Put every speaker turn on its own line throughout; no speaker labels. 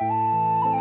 บ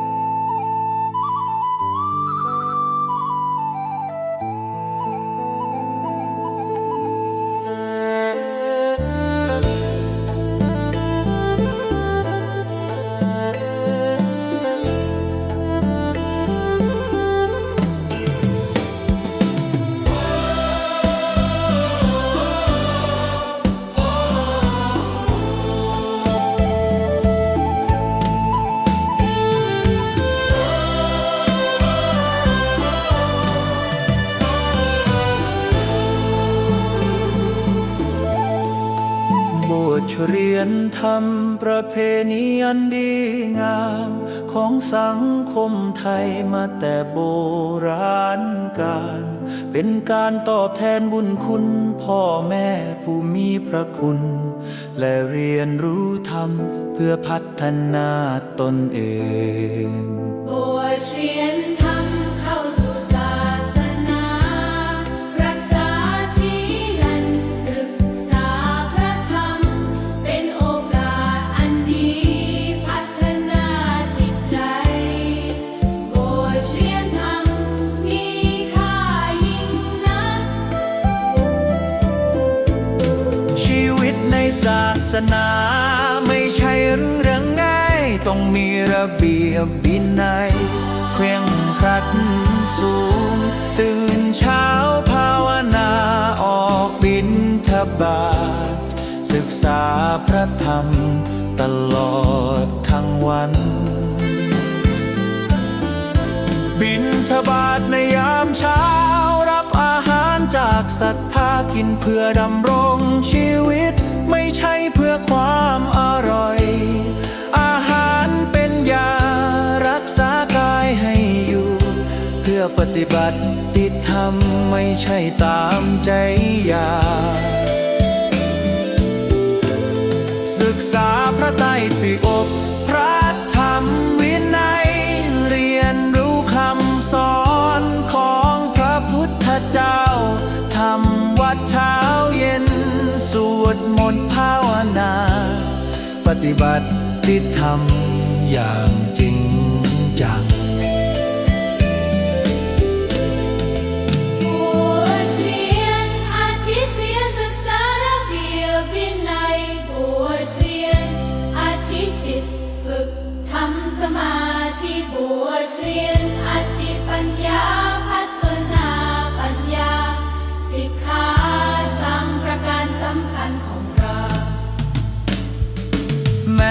เรียนทำประเพณีอันดีงาม ของสังคมไทยมาแต่โบราณกาลเป็นการตอบแทนบุญคุณพ่อแม่ผู้มีพระคุณ และเรียนรู้ธรรมเพื่อพัฒนาตนเอง
บวชเรียน ศาสนา
ไม่ใช่เรื่องง่าย ต้องมีระเบียบวินัยเคร่งครัดสูง ตื่นเช้าภาวนาออกบินทบาทศึกษาพระธรรมตลอดทั้งวัน บินทบาทในยามเช้า จากศรัทธากินเพื่อดำรงชีวิต ไม่ใช่เพื่อความอร่อย อาหารเป็นยารักษากายให้อยู่ เพื่อปฏิบัติติธรรมไม่ใช่ตามใจอยากศึกษาพระไตร ดมนต์ภาวนา ปฏิบัติติธรรมอย่างจริงจัง
บวชเรียนอาทิเสียศึกษาระเบียบวินัยบวชเรียนอาทิจิตฝึกทำสมาธิบวชเรียนอาทิปัญญา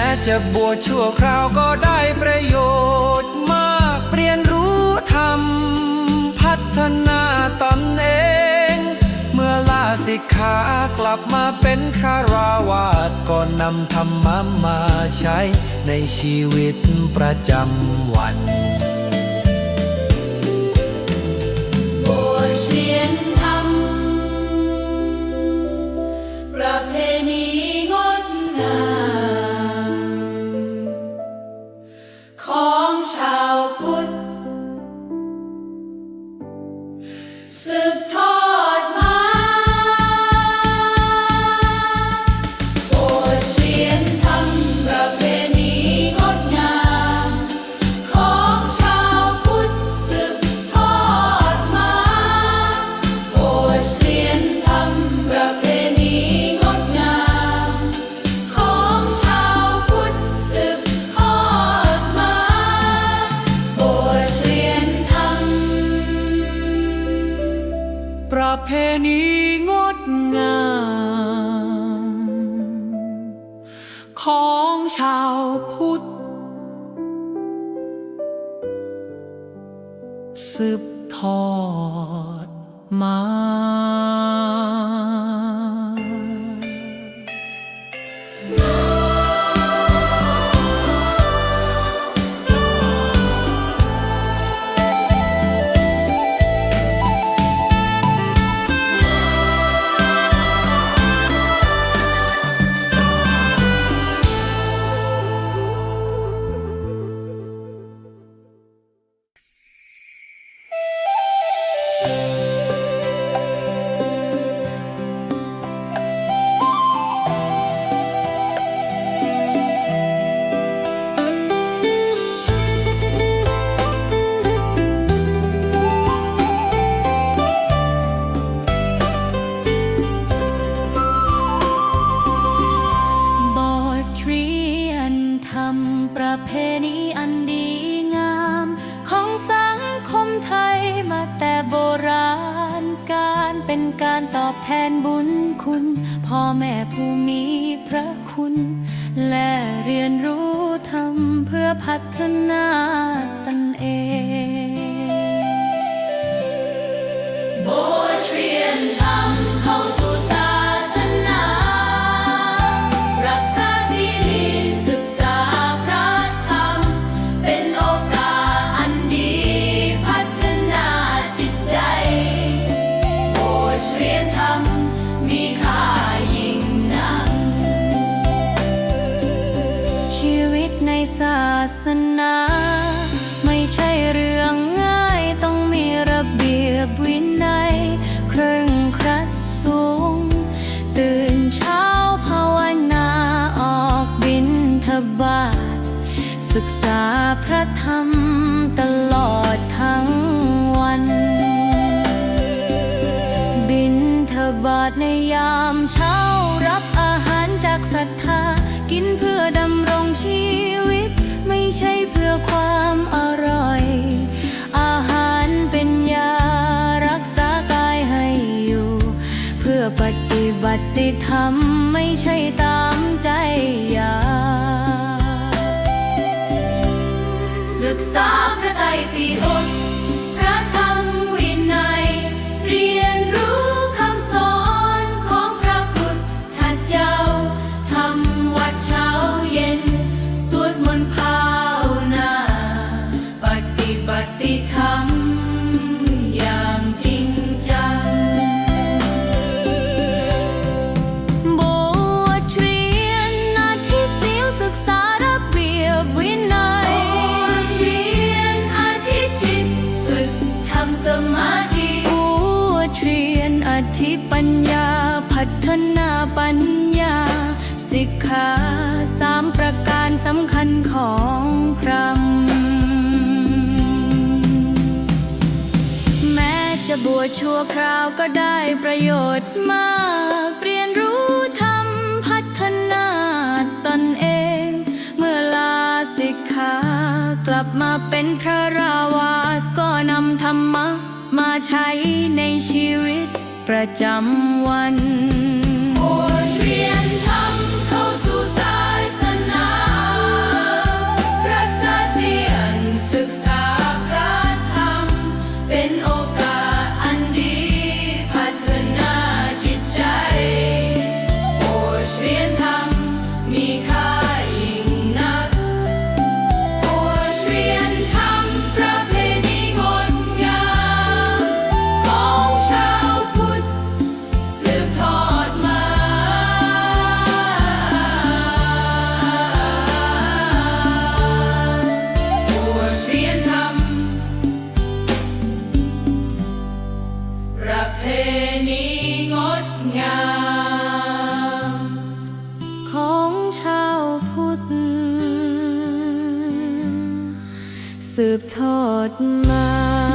แม้จะบวชชั่วคราวก็ได้ประโยชน์มากเรียนรู้ธรรมพัฒนาตนเอง เมื่อลาสิกขากลับมาเป็นคาราวาสก็นำธรรมะมาใช้ในชีวิตประจำวัน
ของชาวพุทธ สืบทอดมา มาแต่โบราณการเป็นการตอบแทนบุญคุณพ่อแม่ผู้มีพระคุณ และเรียนรู้ทำเพื่อพัฒนาตนเองโบยเรียนทำ มีค่ายิ่งนัก ชีวิตในศาสนา ไม่ใช่เรื่องง่ายต้องมีระเบียบวินัยเคร่งครัดสูง ตื่นเช้าภาวนาออกบินทบาทศึกษาพระธรรมตลอดทั้งวัน บาทในยามเช้ารับอาหารจากศรัทธา กินเพื่อดำรงชีวิต ไม่ใช่เพื่อความอร่อย อาหารเป็นยารักษากายให้อยู่ เพื่อปฏิบัติธรรมไม่ใช่ตามใจอยากศึกษาพระไตรปิฎก ธิปัญญา พัฒนาปัญญา สิกขาสามประการสำคัญของพระแม้จะบวชชั่วคราวก็ได้ประโยชน์มาก เรียนรู้ทำพัฒนาตนเอง เมื่อลาสิกขากลับมาเป็นพระราวาสก็นำธรรมะมาใช้ในชีวิต ประจำวันบวชเรียนทำ สืบทอดมา